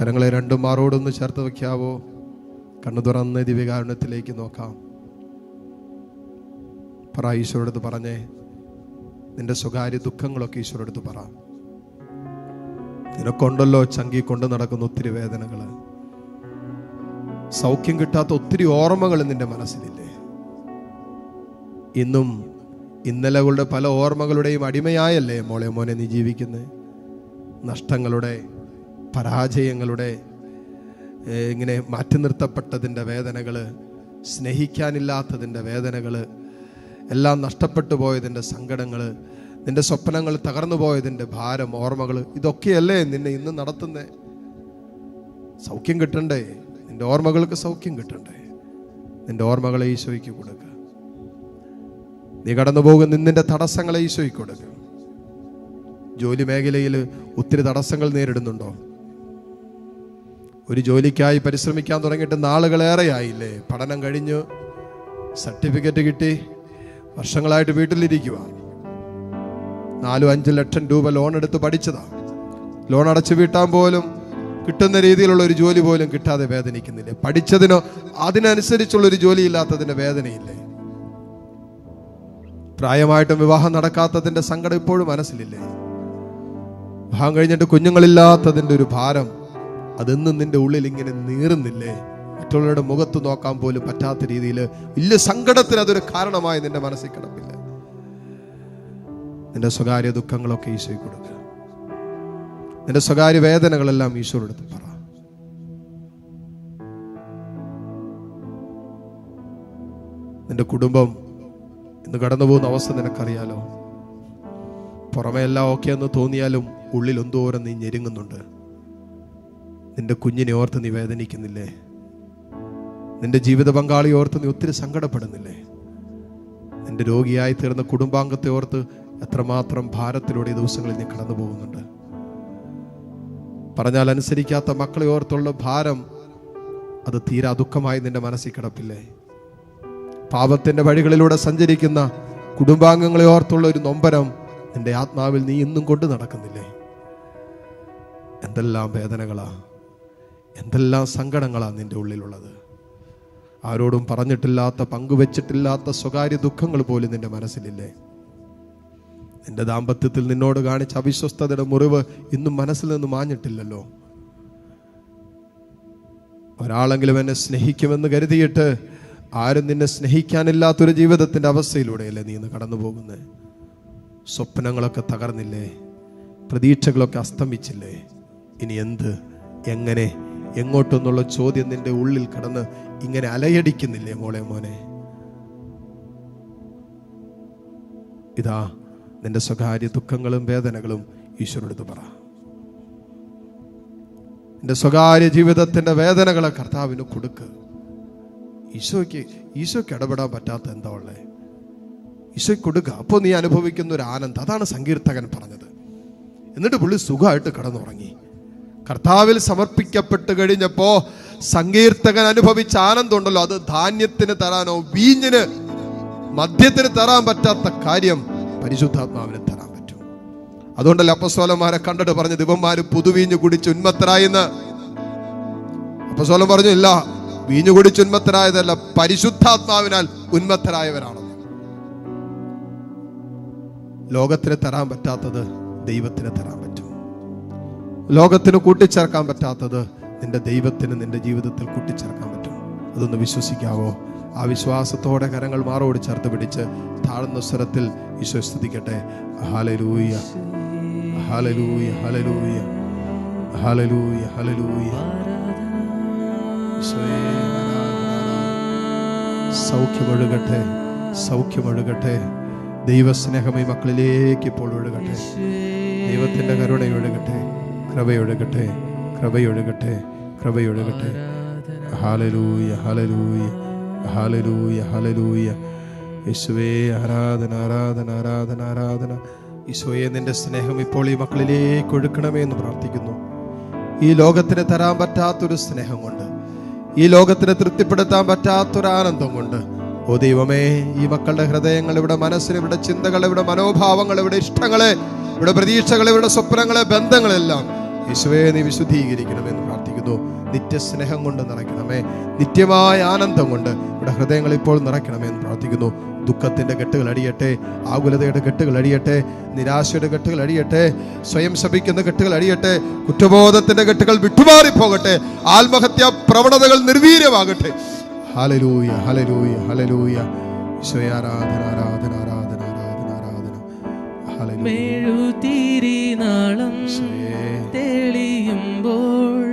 കരങ്ങളെ രണ്ടും മാറോടൊന്ന് ചേർത്ത് വയ്ക്കാവോ? കണ്ണു തുറന്ന് ദിവ്യകാരുണ്യത്തിലേക്ക് നോക്കാം. പറ ഈശോടടുത്ത് പറഞ്ഞേ നിന്റെ സ്വകാര്യ ദുഃഖങ്ങളൊക്കെ ഈശോടടുത്ത് പറ. നിനക്കൊണ്ടല്ലോ ചങ്കി കൊണ്ട് നടക്കുന്ന ഒത്തിരി വേദനകൾ സൗഖ്യം കിട്ടാത്ത ഒത്തിരി ഓർമ്മകൾ നിന്റെ മനസ്സിലില്ലേ? ഇന്നും ഇന്നലകളുടെ പല ഓർമ്മകളുടെയും അടിമയായല്ലേ മോളെ മോനെ നീ ജീവിക്കുന്നത് നഷ്ടങ്ങളുടെ പരാജയങ്ങളുടെ ഇങ്ങനെ മാറ്റി നിർത്തപ്പെട്ടതിന്റെ വേദനകൾ സ്നേഹിക്കാനില്ലാത്തതിന്റെ വേദനകൾ എല്ലാം നഷ്ടപ്പെട്ടു പോയതിന്റെ സങ്കടങ്ങൾ നിന്റെ സ്വപ്നങ്ങൾ തകർന്നു പോയതിന്റെ ഭാരം ഓർമ്മകൾ ഇതൊക്കെയല്ലേ നിന്നെ ഇന്ന് നടത്തുന്നേ? സൗഖ്യം കിട്ടണ്ടേ? നിന്റെ ഓർമ്മകൾക്ക് സൗഖ്യം കിട്ടണ്ടേ? നിന്റെ ഓർമ്മകളെ ഈശോയ്ക്ക് കൊടുക്കുക നീ കടന്നു പോകുന്ന നിന്നിന്റെ തടസ്സങ്ങളെ ഈശോയ്ക്ക് കൊടുക്കുക ജോലി മേഖലയിൽ ഒത്തിരി തടസ്സങ്ങൾ നേരിടുന്നുണ്ടോ? ഒരു ജോലിക്കായി പരിശ്രമിക്കാൻ തുടങ്ങിയിട്ട് നാളുകളേറെയായില്ലേ? പഠനം കഴിഞ്ഞു സർട്ടിഫിക്കറ്റ് കിട്ടി വർഷങ്ങളായിട്ട് വീട്ടിലിരിക്കുക നാലും അഞ്ച് ലക്ഷം രൂപ ലോൺ എടുത്ത് പഠിച്ചതാണ് ലോൺ അടച്ചു വീട്ടാൻ പോലും കിട്ടുന്ന രീതിയിലുള്ള ഒരു ജോലി പോലും കിട്ടാതെ വേദനിക്കുന്നില്ലേ? പഠിച്ചതിനോ അതിനനുസരിച്ചുള്ള ഒരു ജോലി ഇല്ലാത്തതിന്റെ വേദനയില്ലേ? പ്രായമായിട്ടും വിവാഹം നടക്കാത്തതിന്റെ സങ്കടം ഇപ്പോഴും മനസ്സിലില്ലേ? വിവാഹം കഴിഞ്ഞിട്ട് കുഞ്ഞുങ്ങളില്ലാത്തതിന്റെ ഒരു ഭാരം അതെന്നും നിന്റെ ഉള്ളിൽ ഇങ്ങനെ നീറുന്നില്ലേ? മറ്റുള്ളവരുടെ മുഖത്ത് നോക്കാൻ പോലും പറ്റാത്ത രീതിയിൽ വലിയ സങ്കടത്തിന് അതൊരു കാരണമായി നിന്റെ മനസ്സിൽ കിടപ്പില്ല. നിന്റെ സ്വകാര്യ ദുഃഖങ്ങളൊക്കെ ഈശോയ്ക്ക് കൊടുക്കുക നിന്റെ സ്വകാര്യ വേദനകളെല്ലാം ഈശോയുടെ പറ. നിന്റെ കുടുംബം ഇന്ന് കടന്നു പോകുന്ന അവസ്ഥ നിനക്കറിയാലോ? പുറമെ എല്ലാം ഓക്കെ എന്ന് തോന്നിയാലും ഉള്ളിൽ എന്തോരം നീ ഞെരുങ്ങുന്നുണ്ട്. നിന്റെ കുഞ്ഞിനെ ഓർത്ത് നീ വേദനിക്കുന്നില്ലേ? നിന്റെ ജീവിത പങ്കാളി ഓർത്ത് നീ ഒത്തിരി സങ്കടപ്പെടുന്നില്ലേ? നിന്റെ രോഗിയായി തീർന്ന കുടുംബാംഗത്തെ ഓർത്ത് എത്രമാത്രം ഭാരത്തിലൂടെ ഈ ദിവസങ്ങളിൽ നീ കടന്നു പോകുന്നുണ്ട്? പറഞ്ഞാൽ അനുസരിക്കാത്ത മക്കളെ ഓർത്തുള്ള ഭാരം അത് തീരാ ദുഃഖമായി നിന്റെ മനസ്സിൽ കിടപ്പില്ലേ? പാപത്തിന്റെ വഴികളിലൂടെ സഞ്ചരിക്കുന്ന കുടുംബാംഗങ്ങളെ ഓർത്തുള്ള ഒരു നൊമ്പരം നിന്റെ ആത്മാവിൽ നീ ഇന്നും കൊണ്ട് നടക്കുന്നില്ലേ? എന്തെല്ലാം വേദനകളാ. എന്തെല്ലാം സങ്കടങ്ങളാണ് നിന്റെ ഉള്ളിലുള്ളത്? ആരോടും പറഞ്ഞിട്ടില്ലാത്ത പങ്കുവെച്ചിട്ടില്ലാത്ത സ്വകാര്യ ദുഃഖങ്ങൾ പോലും നിന്റെ മനസ്സിലില്ലേ? നിന്റെ ദാമ്പത്യത്തിൽ നിന്നോട് കാണിച്ച അവിശ്വസ്തതയുടെ മുറിവ് ഇന്നും മനസ്സിൽ നിന്ന് മാഞ്ഞിട്ടില്ലല്ലോ. ഒരാളെങ്കിലും എന്നെ സ്നേഹിക്കുമെന്ന് കരുതിയിട്ട് ആരും നിന്നെ സ്നേഹിക്കാനില്ലാത്തൊരു ജീവിതത്തിന്റെ അവസ്ഥയിലൂടെയല്ലേ നീ ഇന്ന് കടന്നു പോകുന്നത് സ്വപ്നങ്ങളൊക്കെ തകർന്നില്ലേ? പ്രതീക്ഷകളൊക്കെ അസ്തമിച്ചില്ലേ? ഇനി എന്ത്? എങ്ങനെ? എങ്ങോട്ടെന്നുള്ള ചോദ്യം നിന്റെ ഉള്ളിൽ കടന്ന് ഇങ്ങനെ അലയടിക്കുന്നില്ലേ മോളെ മോനെ? ഇതാ നിന്റെ സ്വകാര്യ ദുഃഖങ്ങളും വേദനകളും ഈശ്വരടുത്ത് പറ. നിന്റെ സ്വകാര്യ ജീവിതത്തിന്റെ വേദനകളെ കർത്താവിന് കൊടുക്ക്. ഈശോയ്ക്ക് ഈശോയ്ക്ക് ഇടപെടാൻ പറ്റാത്ത എന്താ ഉള്ളേ? ഈശോയ്ക്ക് കൊടുക്കുക അപ്പോൾ നീ അനുഭവിക്കുന്ന ഒരു ആനന്ദം. അതാണ് സങ്കീർത്തകൻ പറഞ്ഞത്. എന്നിട്ട് പുള്ളി സുഖമായിട്ട് കടന്നുറങ്ങി. കർത്താവിൽ സമർപ്പിക്കപ്പെട്ട് കഴിഞ്ഞപ്പോ സങ്കീർത്തകൻ അനുഭവിച്ച ആനന്ദം ഉണ്ടല്ലോ അത് ധാന്യത്തിന് തരാനോ വീഞ്ഞിന് മദ്യത്തിന് തരാൻ പറ്റാത്ത കാര്യം പരിശുദ്ധാത്മാവിന് തരാൻ പറ്റും. അതുകൊണ്ടല്ലേ അപ്പസ്വലന്മാരെ കണ്ടിട്ട് പറഞ്ഞ ദിവന്മാര് പുതുവീഞ്ഞ് കുടിച്ച് ഉന്മത്തരായെന്ന്. അപ്പസ്വലം പറഞ്ഞു ഇല്ല വീഞ്ഞു കുടിച്ച് ഉന്മത്തരായതല്ല പരിശുദ്ധാത്മാവിനാൽ ഉന്മത്തരായവരാണ്. ലോകത്തിന് തരാൻ പറ്റാത്തത് ദൈവത്തിന് തരാൻ പറ്റും. ലോകത്തിന് കൂട്ടിച്ചേർക്കാൻ പറ്റാത്തത് നിന്റെ ദൈവത്തിന് നിന്റെ ജീവിതത്തിൽ കൂട്ടിച്ചേർക്കാൻ പറ്റും. അതൊന്ന് വിശ്വസിക്കാവോ? ആ വിശ്വാസത്തോടെ കരങ്ങൾ മാറോട് ചേർത്ത് പിടിച്ച് താഴ്ന്ന സ്വരത്തിൽ ഈശോ ഹലലൂയ ഹലലൂയ ഹലലൂയ ഹലലൂയ ഹലലൂയ സൗഖ്യമൊഴുകട്ടെ. സൗഖ്യമൊഴുകട്ടെ. ദൈവസ്നേഹം ഈ മക്കളിലേക്ക് ഇപ്പോൾ ഒഴുകട്ടെ. ദൈവത്തിന്റെ കരുണയൊഴുകട്ടെ. കൃപയൊഴുകട്ടെ കൃപയൊഴുകട്ടെ കൃപയൊഴുകട്ടെ. ഹാലലൂയ ഹാലലൂയ ഹാലലൂയ ഹാലലൂയ യേശുവേ ആരാധന ആരാധന ആരാധന ആരാധന. ഈശോയെ നിന്റെ സ്നേഹം ഇപ്പോൾ ഈ മക്കളിലേക്ക് ഒഴുക്കണമേ എന്ന് പ്രാർത്ഥിക്കുന്നു. ഈ ലോകത്തിന് തരാൻ പറ്റാത്തൊരു സ്നേഹം കൊണ്ട് ഈ ലോകത്തിന് തൃപ്തിപ്പെടുത്താൻ പറ്റാത്തൊരു ആനന്ദം കൊണ്ട് ഓ ദൈവമേ ഈ മക്കളുടെ ഹൃദയങ്ങൾ ഇവിടെ മനസ്സിന് ഇവിടെ ചിന്തകൾ ഇവിടെ മനോഭാവങ്ങൾ ഇവിടെ ഇഷ്ടങ്ങളെ ഇവിടെ പ്രതീക്ഷകൾ ഇവിടെ സ്വപ്നങ്ങളെ ബന്ധങ്ങളെല്ലാം യേശുവേ നീ വിശുദ്ധീകരിക്കണമെന്ന് പ്രാർത്ഥിക്കുന്നു. നിത്യസ്നേഹം കൊണ്ട് നിറയ്ക്കണമേ. നിത്യമായ ആനന്ദം കൊണ്ട് ഇവിടെ ഹൃദയങ്ങൾ ഇപ്പോൾ നിറയ്ക്കണമേ എന്ന് പ്രാർത്ഥിക്കുന്നു. ദുഃഖത്തിന്റെ കെട്ടുകൾ അടിയട്ടെ ആകുലതയുടെ കെട്ടുകൾ അടിയട്ടെ നിരാശയുടെ കെട്ടുകൾ അടിയട്ടെ സ്വയം ശപിക്കുന്ന കെട്ടുകൾ അടിയട്ടെ കുറ്റബോധത്തിന്റെ കെട്ടുകൾ വിട്ടുമാറി പോകട്ടെ ആത്മഹത്യാ പ്രവണതകൾ നിർവീര്യമാകട്ടെ. ഹലലൂയ ഹലലൂയ ഹലലൂയ ഈശോയെ ആരാധന ആരാധന. മെഴുതിരി നാളം തെളിയുമ്പോൾ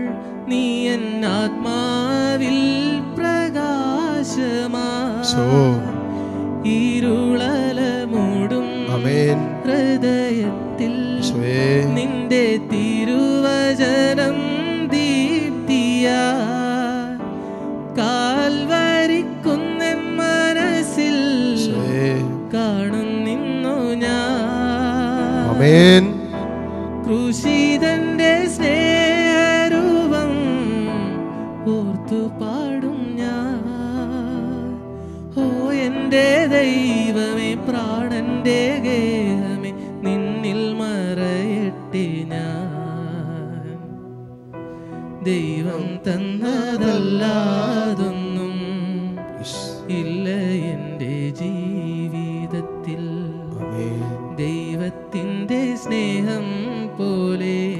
നീ എൻ ആത്മാവിൽ പ്രകാശമാ. ഇരുളല മൂടും ഹൃദയത്തിൽ നിന്റെ തിരുവചനം ആമേൻ. ക്രൂശിതന്റെ സ്നേഹരൂപം ഓർത്തു പാടും ഞാൻ. ഓ എന്റെ ദൈവമേ പ്രാണന്റെ ഗേഹമേ നിന്നിൽ മറയട്ടെ ഞാൻ. ദൈവം തന്നതല്ലാതൊന്നും ഇല്ല എന്റെ ജീവിതത്തിൽ. ആമേൻ. ദൈവത്തിന്റെ സ്നേഹം പോലെ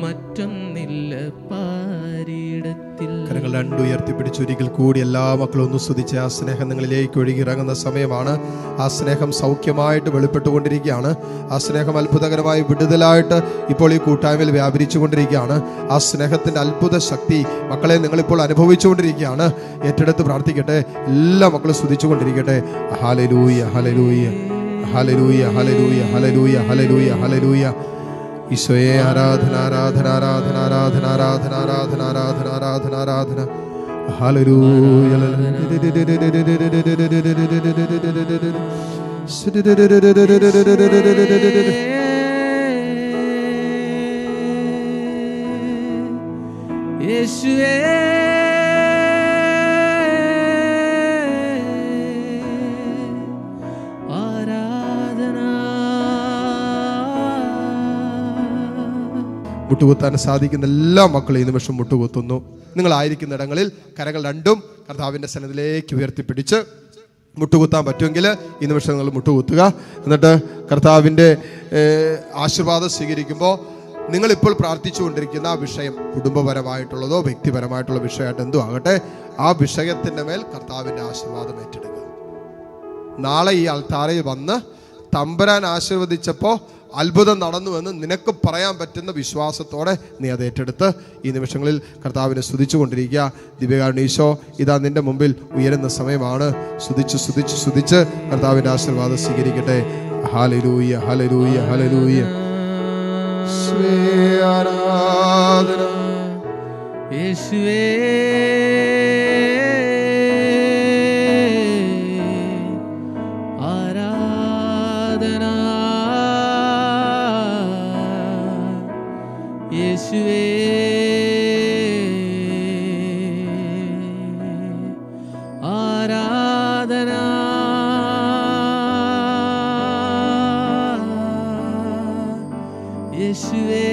മറ്റൊന്നില്ല പാരിടത്തിൽ. കരങ്ങൾ രണ്ടു ഉയർത്തിപ്പിടിച്ച് ഒരിക്കൽ കൂടി എല്ലാ മക്കളും ഒന്ന് സ്തുതിച്ച് ആ സ്നേഹം നിങ്ങളിലേക്ക് ഒഴുകി ഇറങ്ങുന്ന സമയമാണ്. ആ സ്നേഹം സൗഖ്യമായിട്ട് വെളിപ്പെട്ടുകൊണ്ടിരിക്കുകയാണ്. ആ സ്നേഹം അത്ഭുതകരമായി വിടുതലായിട്ട് ഇപ്പോൾ ഈ കൂട്ടായ്മയിൽ വ്യാപരിച്ചു കൊണ്ടിരിക്കുകയാണ് ആ സ്നേഹത്തിന്റെ അത്ഭുത ശക്തി മക്കളെ നിങ്ങളിപ്പോൾ അനുഭവിച്ചുകൊണ്ടിരിക്കുകയാണ്. ഏറ്റെടുത്ത് പ്രാർത്ഥിക്കട്ടെ. എല്ലാ മക്കളും സ്തുതിച്ചുകൊണ്ടിരിക്കട്ടെ. ഹലലൂയ ഹലലൂയ ഹലലൂയ ഹലരൂയ ഹലരൂയ ഹലരൂയ ഹലരൂയ ഈശോയെ ആരാധന ആരാധന ആരാധന ആരാധന ആരാധന ആരാധന ആരാധന ആരാധന ആരാധന. ഹല്ലേലൂയ യേശുവേ മുട്ടുകുത്താൻ സാധിക്കുന്ന എല്ലാ മക്കളും ഈ നിമിഷം മുട്ടുകുത്തുന്നു. നിങ്ങളായിരിക്കുന്ന ഇടങ്ങളിൽ കരകൾ രണ്ടും കർത്താവിന്റെ സ്ഥലത്തിലേക്ക് ഉയർത്തിപ്പിടിച്ച് മുട്ടുകുത്താൻ പറ്റുമെങ്കിൽ ഈ നിമിഷം നിങ്ങൾ മുട്ടുകുത്തുക. എന്നിട്ട് കർത്താവിന്റെ ആശീർവാദം സ്വീകരിക്കുമ്പോൾ നിങ്ങളിപ്പോൾ പ്രാർത്ഥിച്ചുകൊണ്ടിരിക്കുന്ന ആ വിഷയം കുടുംബപരമായിട്ടുള്ളതോ വ്യക്തിപരമായിട്ടുള്ള വിഷയമായിട്ട് എന്തോ ആകട്ടെ ആ വിഷയത്തിന്റെ മേൽ കർത്താവിന്റെ ആശീർവാദം ഏറ്റെടുക്കുക. നാളെ ഈ അൾത്താറയിൽ വന്ന് തമ്പരാൻ ആശീർവദിച്ചപ്പോൾ അത്ഭുതം നടന്നുവെന്ന് നിനക്ക് പറയാൻ പറ്റുന്ന വിശ്വാസത്തോടെ നീ അത് ഏറ്റെടുത്ത് ഈ നിമിഷങ്ങളിൽ കർത്താവിനെ സ്തുതിച്ചു കൊണ്ടിരിക്കുക. ഈശോ ഇതാ നിന്റെ മുമ്പിൽ ഉയരുന്ന സമയമാണ്. സ്തുതിച്ച് സ്തുതിച്ച് സ്തുതിച്ച് കർത്താവിന്റെ ആശീർവാദം സ്വീകരിക്കട്ടെ. ഹലരൂയ ഹലരൂയ ഹലരൂയ യേശുവേ. Yeshua.